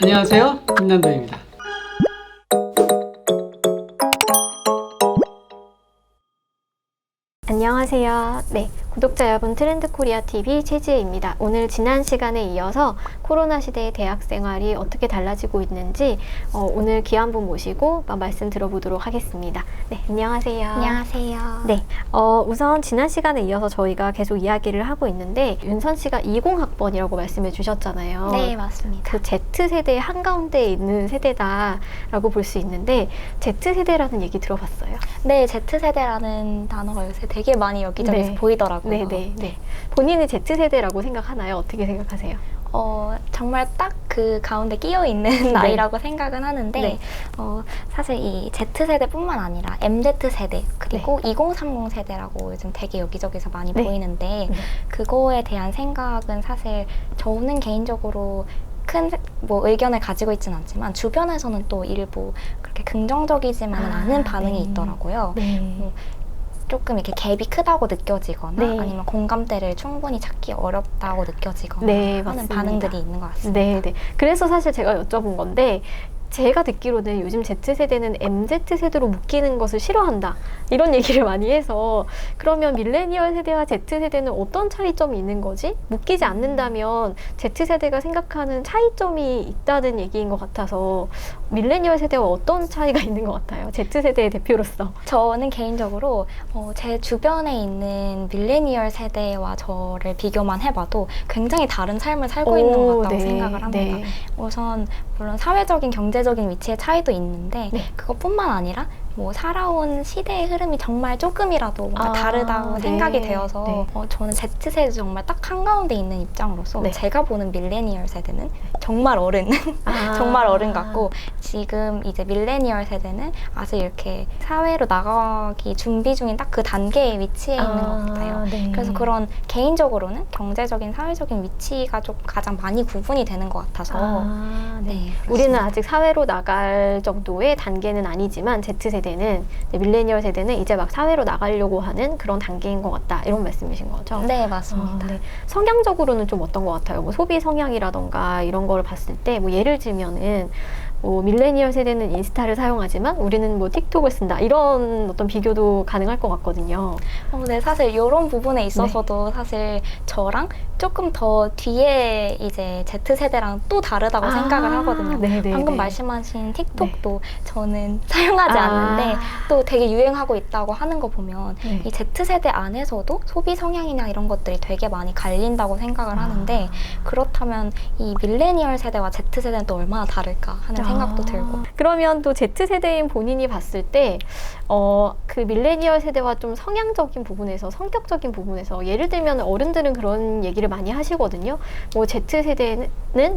안녕하세요. 김남도입니다. 안녕하세요. 네, 구독자 여러분 트렌드 코리아 TV 최지혜입니다. 오늘 지난 시간에 이어서 코로나 시대의 대학 생활이 어떻게 달라지고 있는지 어, 오늘 귀한 분 모시고 마- 말씀 들어보도록 하겠습니다. 네, 안녕하세요. 안녕하세요. 네, 어, 우선 지난 시간에 이어서 저희가 계속 이야기를 하고 있는데 윤선 씨가 20학번이라고 말씀해 주셨잖아요. 네, 맞습니다. 그 Z세대의 한 가운데에 있는 세대다라고 볼 수 있는데 Z세대라는 얘기 들어봤어요. 네, Z세대라는 단어가 요새 되게 많이 여기저기서 네. 보이더라고요. 네, 네, 네. 본인은 Z세대라고 생각하나요? 어떻게 생각하세요? 어, 정말 딱 그 가운데 끼어 있는 네. 나이라고 생각은 하는데 네. 어, 사실 이 Z세대뿐만 아니라 MZ세대 그리고 2030 세대라고 요즘 되게 여기저기서 많이 네. 보이는데 네. 그거에 대한 생각은 사실 저는 개인적으로 큰 뭐 의견을 가지고 있지는 않지만 주변에서는 또 일부 그렇게 긍정적이지만은 아, 않은 반응이 네. 있더라고요. 네. 조금 이렇게 갭이 크다고 느껴지거나 네. 아니면 공감대를 충분히 찾기 어렵다고 느껴지거나 네, 하는 맞습니다. 반응들이 있는 것 같습니다. 네, 네. 그래서 사실 제가 여쭤본 건데 제가 듣기로는 요즘 Z세대는 MZ세대로 묶이는 것을 싫어한다. 이런 얘기를 많이 해서 그러면 밀레니얼 세대와 Z세대는 어떤 차이점이 있는 거지? 묶이지 않는다면 Z세대가 생각하는 차이점이 있다는 얘기인 것 같아서 밀레니얼 세대와 어떤 차이가 있는 것 같아요? Z세대의 대표로서. 저는 개인적으로 어, 제 주변에 있는 밀레니얼 세대와 저를 비교만 해봐도 굉장히 다른 삶을 살고 있는 것 같다고 네, 생각을 합니다. 네. 우선 물론 사회적인 경제 적인 위치의 차이도 있는데 네. 그것뿐만 아니라 뭐 살아온 시대의 흐름이 정말 조금이라도 뭔가 아, 다르다고 네. 생각이 되어서 네. 어, 저는 Z세대 정말 딱 한가운데 있는 입장으로서 네. 제가 보는 밀레니얼 세대는 정말 어른 아. 정말 어른 같고 지금 이제 밀레니얼 세대는 아직 이렇게 사회로 나가기 준비 중인 딱 그 단계에 위치해 있는 것 같아요. 네. 그래서 그런 개인적으로는 경제적인 사회적인 위치가 좀 가장 많이 구분이 되는 것 같아서 아, 네. 네, 우리는. 아직 사회로 나갈 정도의 단계는 아니지만 Z세대 는 이제 밀레니얼 세대는 이제 막 사회로 나가려고 하는 그런 단계인 것 같다 이런 말씀이신 거죠? 네 맞습니다. 아, 네. 성향적으로는 좀 어떤 것 같아요? 뭐 소비 성향이라던가 이런 걸 봤을 때 뭐 예를 들면은 뭐 밀레니얼 세대는 인스타를 사용하지만 우리는 뭐 틱톡을 쓴다 이런 어떤 비교도 가능할 것 같거든요. 어, 네, 사실 이런 부분에 있어서도 네. 사실 저랑 조금 더 뒤에 이제 Z 세대랑 또 다르다고 생각을 하거든요. 아, 네네네. 방금 말씀하신 틱톡도 저는 사용하지 아. 않는데 또 되게 유행하고 있다고 하는 거 보면 네. 이 Z세대 안에서도 소비 성향이나 이런 것들이 되게 많이 갈린다고 생각을 아. 하는데 그렇다면 이 밀레니얼 세대와 Z세대는 또 얼마나 다를까 하는 생각도 아, 들고 그러면 또 Z세대인 본인이 봤을 때, 어, 그 밀레니얼 세대와 좀 성향적인 부분에서, 성격적인 부분에서, 예를 들면 어른들은 그런 얘기를 많이 하시거든요. 뭐 Z세대는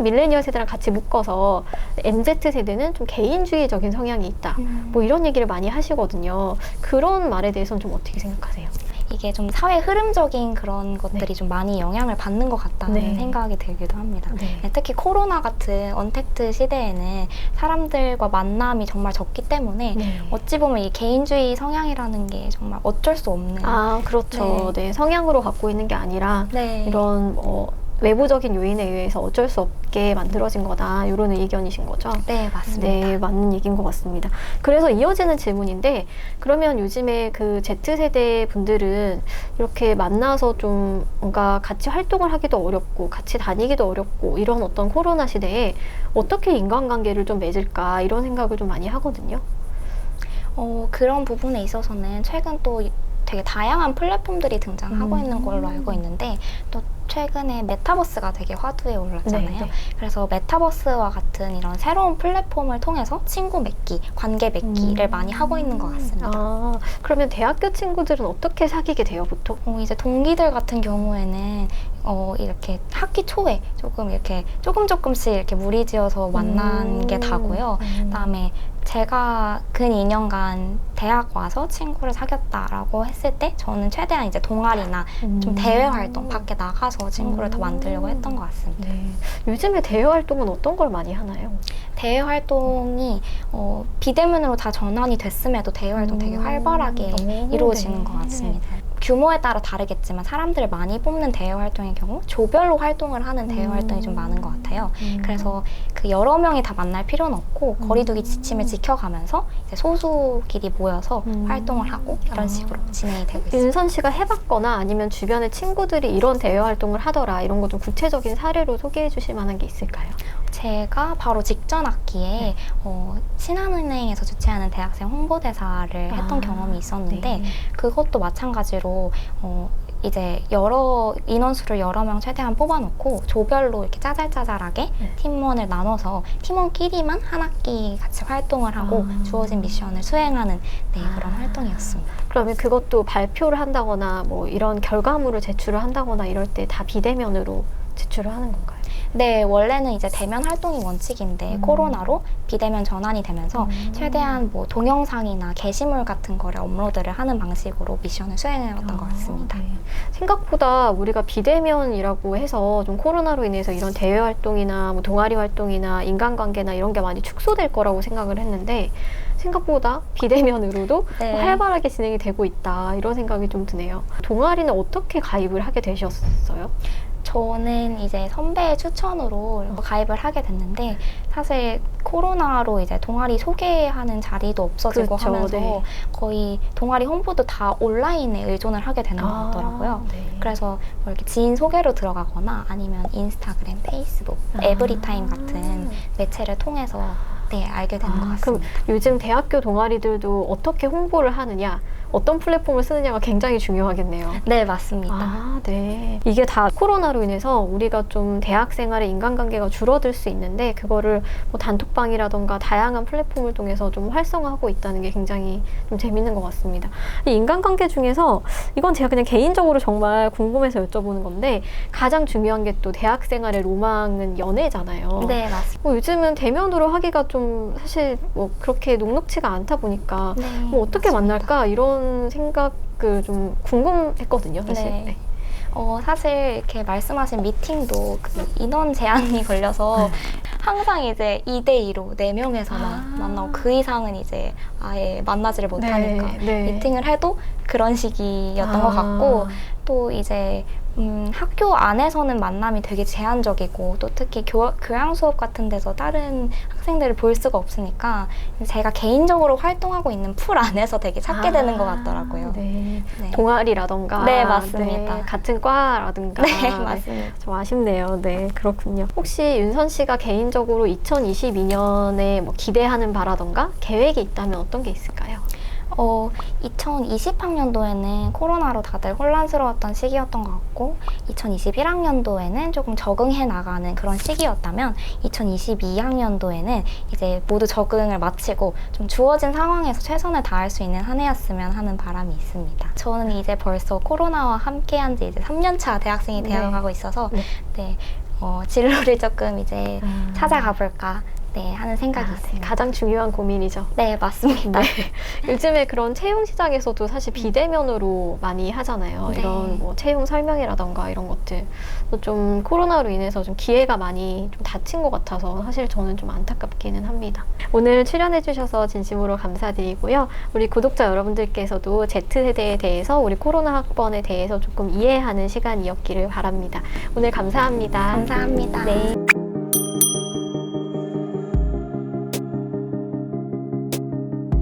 밀레니얼 세대랑 같이 묶어서 MZ세대는 좀 개인주의적인 성향이 있다. 뭐 이런 얘기를 많이 하시거든요. 그런 말에 대해서는 좀 어떻게 생각하세요? 이게 좀 사회 흐름적인 그런 것들이 좀 많이 영향을 받는 것 같다는 네. 생각이 들기도 합니다. 네. 네, 특히 코로나 같은 언택트 시대에는 사람들과 만남이 정말 적기 때문에 네. 어찌 보면 이 개인주의 성향이라는 게 정말 어쩔 수 없는 아, 그렇죠. 네. 성향으로 갖고 있는 게 아니라 네. 이런 어, 외부적인 요인에 의해서 어쩔 수 없게 만들어진 거다 이런 의견이신 거죠? 네 맞습니다. 네, 맞는 얘기인 것 같습니다. 그래서 이어지는 질문인데, 그러면 요즘에 그 Z세대 분들은 이렇게 만나서 좀 뭔가 같이 활동을 하기도 어렵고, 같이 다니기도 어렵고, 이런 어떤 코로나 시대에 어떻게 인간관계를 좀 맺을까, 이런 생각을 좀 많이 하거든요. 어, 그런 부분에 있어서는 최근 또 되게 다양한 플랫폼들이 등장하고 음. 있는 걸로 알고 있는데 또 최근에 메타버스가 되게 화두에 올랐잖아요. 네, 네. 그래서 메타버스와 같은 이런 새로운 플랫폼을 통해서 친구 맺기, 관계 맺기를 음. 많이 하고 있는 것 같습니다. 아, 그러면 대학교 친구들은 어떻게 사귀게 돼요, 보통? 어, 이제 동기들 같은 경우에는 어, 이렇게 학기 초에 조금 이렇게 조금 조금씩 이렇게 무리지어서 만난 음. 게 다고요. 음. 그다음에 제가 근 2년간 대학 와서 친구를 사귀었다라고 했을 때 저는 최대한 이제 동아리나 좀 음. 대외 활동 밖에 나가서 친구를 더 만들려고 했던 것 같습니다. 네. 요즘에 대외 활동은 어떤 걸 많이 하나요? 대외 활동이 어, 비대면으로 다 전환이 됐음에도 대외 활동 되게 음. 활발하게 오, 이루어지는 네. 것 같습니다. 규모에 따라 다르겠지만 사람들을 많이 뽑는 대외 활동의 경우 조별로 활동을 하는 대외 음. 활동이 좀 많은 것 같아요. 그래서 그 여러 명이 다 만날 필요는 없고 음. 거리두기 지침을 지켜가면서 이제 소수끼리 모여서 음. 활동을 하고 이런 아. 식으로 진행이 되고 있습니다. 윤선 씨가 해봤거나 아니면 주변의 친구들이 이런 대외 활동을 하더라 이런 거 좀 구체적인 사례로 소개해 주실 만한 게 있을까요? 제가 바로 직전 학기에 네. 어, 신한은행에서 주최하는 대학생 홍보대사를 했던 아, 경험이 있었는데 네. 그것도 마찬가지로 어, 이제 여러 인원수를 여러 명 최대한 뽑아놓고 조별로 이렇게 짜잘짜잘하게 네. 팀원을 나눠서 팀원끼리만 한 학기 같이 활동을 하고 아. 주어진 미션을 수행하는 네, 그런 아. 활동이었습니다. 그러면 그것도 발표를 한다거나 뭐 이런 결과물을 제출을 한다거나 이럴 때 다 비대면으로 제출을 하는 건가요? 네, 원래는 이제 대면 활동이 원칙인데 음. 코로나로 비대면 전환이 되면서 음. 최대한 뭐 동영상이나 게시물 같은 거를 업로드를 하는 방식으로 미션을 수행해 왔던 것 같습니다. 네. 생각보다 우리가 비대면이라고 해서 좀 코로나로 인해서 이런 대외 활동이나 뭐 동아리 활동이나 인간관계나 이런 게 많이 축소될 거라고 생각을 했는데 생각보다 비대면으로도 네. 활발하게 진행이 되고 있다 이런 생각이 좀 드네요. 동아리는 어떻게 가입을 하게 되셨어요? 저는 이제 선배의 추천으로 가입을 하게 됐는데 사실 코로나로 이제 동아리 소개하는 자리도 없어지고 그렇죠, 하면서 네. 거의 동아리 홍보도 다 온라인에 의존을 하게 되는 것 같더라고요. 네. 그래서 뭐 이렇게 지인 소개로 들어가거나 아니면 인스타그램, 페이스북, 아. 에브리타임 같은 매체를 통해서 네 알게 되는 것 아, 그럼 같습니다. 요즘 대학교 동아리들도 어떻게 홍보를 하느냐, 어떤 플랫폼을 쓰느냐가 굉장히 중요하겠네요. 네 맞습니다. 아, 네. 이게 다 코로나로 인해서 우리가 좀 대학 생활의 인간관계가 줄어들 수 있는데 그거를 뭐 단톡방이라던가 다양한 플랫폼을 통해서 좀 활성화하고 있다는 게 굉장히 좀 재밌는 것 같습니다. 이 인간관계 중에서 이건 제가 그냥 개인적으로 정말 궁금해서 여쭤보는 건데 가장 중요한 게 또 대학 생활의 로망은 연애잖아요. 네 맞습니다. 뭐 요즘은 대면으로 하기가 좀 사실 뭐 그렇게 녹록치가 않다 보니까 네, 뭐 어떻게 맞습니다. 만날까 이런 생각을 좀 궁금했거든요, 사실. 네. 네. 어, 사실 이렇게 말씀하신 미팅도 그 인원 제한이 걸려서 항상 이제 2대2로 4명에서만 아. 만나고 그 이상은 이제 아예 만나지를 못하니까 네, 네. 미팅을 해도 그런 식이었던 아. 것 같고 또 이제 음, 학교 안에서는 만남이 되게 제한적이고 또 특히 교, 교양 수업 같은 데서 다른 학생들을 볼 수가 없으니까 제가 개인적으로 활동하고 있는 풀 안에서 되게 찾게 되는 것 같더라고요. 네. 네. 동아리라던가 네, 맞습니다. 네, 같은 과라든가 네, 맞습니다. 좀 아쉽네요. 네, 그렇군요. 혹시 윤선 씨가 개인적으로 2022년에 뭐 기대하는 바라던가 계획이 있다면 어떤 게 있을까요? 어, 2020학년도에는 코로나로 다들 혼란스러웠던 시기였던 것 같고, 2021학년도에는 조금 적응해 나가는 그런 시기였다면, 2022학년도에는 이제 모두 적응을 마치고 좀 주어진 상황에서 최선을 다할 수 있는 한 해였으면 하는 바람이 있습니다. 저는 이제 벌써 코로나와 함께 한 지 이제 3년차 대학생이 네. 되어가고 있어서, 네. 네, 어, 진로를 조금 이제 음. 찾아가 볼까, 네, 하는 생각이 아, 네, 있습니다. 가장 중요한 고민이죠. 네, 맞습니다. 네. 요즘에 그런 채용 시장에서도 사실 비대면으로 많이 하잖아요. 네. 이런 뭐 채용 설명이라던가 이런 것들. 또 좀 코로나로 인해서 좀 기회가 많이 좀 닫힌 것 같아서 사실 저는 좀 안타깝기는 합니다. 오늘 출연해주셔서 진심으로 감사드리고요. 우리 구독자 여러분들께서도 Z세대에 대해서 우리 코로나 학번에 대해서 조금 이해하는 시간이었기를 바랍니다. 오늘 감사합니다. 감사합니다. 네.